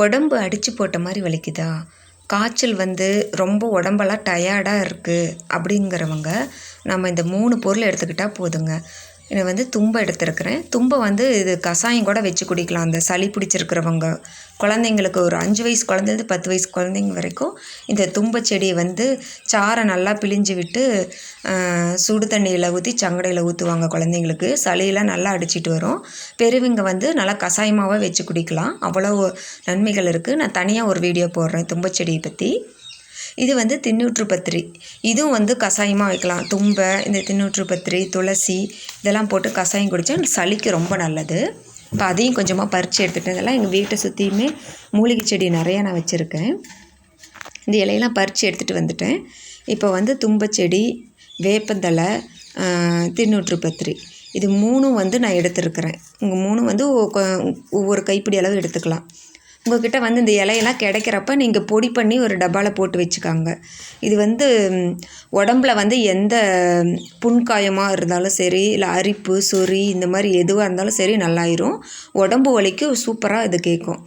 உடம்பு அடித்து போட்ட மாதிரி வலிக்குதா? காய்ச்சல் வந்து ரொம்ப உடம்பெல்லாம் டயர்டாக இருக்குது அப்படிங்கிறவங்க நம்ம இந்த மூணு பொருள் எடுத்துக்கிட்டால் போதுங்க. இதை வந்து தும்பை எடுத்துருக்கிறேன். தும்பை வந்து இது கஷாயம் கூட வச்சு குடிக்கலாம். அந்த சளி பிடிச்சிருக்கிறவங்க. குழந்தைங்களுக்கு ஒரு அஞ்சு வயசு குழந்தைலேருந்து பத்து வயசு குழந்தைங்க வரைக்கும் இந்த தும்பை செடியை வந்து சாரை நல்லா பிழிஞ்சு விட்டு சுடு தண்ணியில் ஊற்றி சங்கடையில் ஊற்றுவாங்க குழந்தைங்களுக்கு. சளியெல்லாம் நல்லா அடிச்சிட்டு வரும். பெருவிங்க வந்து நல்லா கஷாயமாகவே வச்சு குடிக்கலாம். அவ்வளோ நன்மைகள் இருக்குது நான் தனியாக ஒரு வீடியோ போடுறேன் தும்பை செடியை பற்றி இது வந்து தின்னூற்று பத்திரி. இதுவும் வந்து கஷாயமாக வைக்கலாம். தும்பை இந்த தின்னூற்று பத்திரி துளசி இதெல்லாம் போட்டு கஷாயம் குடித்தா சளிக்கு ரொம்ப நல்லது. இப்போ அதையும் கொஞ்சமாக பறித்து எடுத்துகிட்டு இதெல்லாம் எங்கள் வீட்டை சுற்றியுமே மூலிகை செடி நிறையா நான் வச்சுருக்கேன். இந்த இலையெல்லாம் பறித்து எடுத்துகிட்டு வந்துட்டேன். இப்போ வந்து தும்பச்செடி வேப்பந்தலை தின்னூற்று பத்திரி. இது மூணும் வந்து நான் எடுத்துருக்கிறேன். இங்கே மூணும் வந்து ஒவ்வொரு கைப்பிடி அளவு எடுத்துக்கலாம். உங்கள்கிட்ட வந்து இந்த இலையெல்லாம் கிடைக்கிறப்ப நீங்கள் பொடி பண்ணி ஒரு டப்பாவில் போட்டு வச்சுக்காங்க. இது வந்து உடம்புல வந்து எந்த புண்காயமாக இருந்தாலும் சரி இல்லை அரிப்பு சொறி இந்த மாதிரி எதுவாக இருந்தாலும் சரி நல்லாயிரும். உடம்பு வலிக்கு சூப்பராக இது கேட்கும்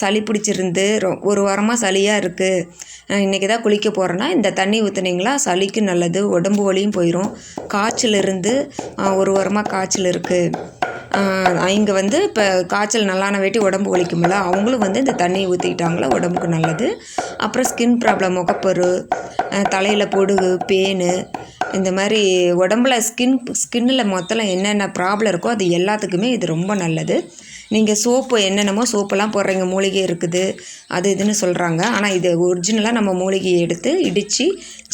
சளி பிடிச்சிருந்து ரொ ஒரு வாரமாக சளியாக இருக்குது இன்றைக்கி தான் குளிக்க போகிறேன்னா இந்த தண்ணி ஊற்றுனீங்களா சளிக்கு நல்லது உடம்பு வலியும் போயிடும் காய்ச்சல் இருந்து ஒரு வாரமாக காய்ச்சல் இருக்குது இங்கே வந்து இப்போ காய்ச்சல் நல்லான வேட்டி உடம்பு ஒழிக்கும்ல அவங்களும் வந்து இந்த தண்ணியை ஊற்றிக்கிட்டாங்களா உடம்புக்கு நல்லது. அப்புறம் ஸ்கின் ப்ராப்ளம் முகப்பரு தலையில் பொடுகு பேனு இந்த மாதிரி உடம்புல ஸ்கின் ஸ்கின்னில் மொத்தம் என்னென்ன ப்ராப்ளம் இருக்கோ அது எல்லாத்துக்குமே இது ரொம்ப நல்லது. நீங்கள் சோப்பு என்னென்னமோ சோப்பெல்லாம் போடுறீங்க மூலிகை இருக்குது அது இதுன்னு சொல்கிறாங்க ஆனால் இது ஒரிஜினலாக நம்ம மூலிகையை எடுத்து இடித்து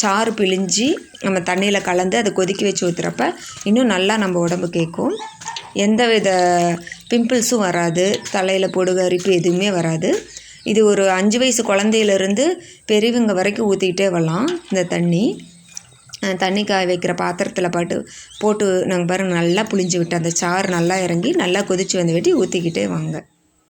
சாறு பிழிஞ்சி நம்ம தண்ணியில் கலந்து அதை கொதிக்க வச்சு ஊற்றுறப்ப இன்னும் நல்லா நம்ம உடம்பு கேட்கும். எந்த வித பிம்பிள்ஸும் வராது. தலையில் பொடுகு அரிப்பு எதுவுமே வராது. இது ஒரு அஞ்சு வயசு குழந்தையிலேருந்து பெரியவங்க வரைக்கும் ஊற்றிக்கிட்டே வரலாம் இந்த தண்ணி. தண்ணி காய வைக்கிற பாத்திரத்தில் பாட்டு போட்டு நாங்கள் பாருங்கள் நல்லா புளிஞ்சு விட்டு அந்த சாறு நல்லா இறங்கி நல்லா கொதித்து வந்து வெட்டி ஊற்றிக்கிட்டே வாங்க.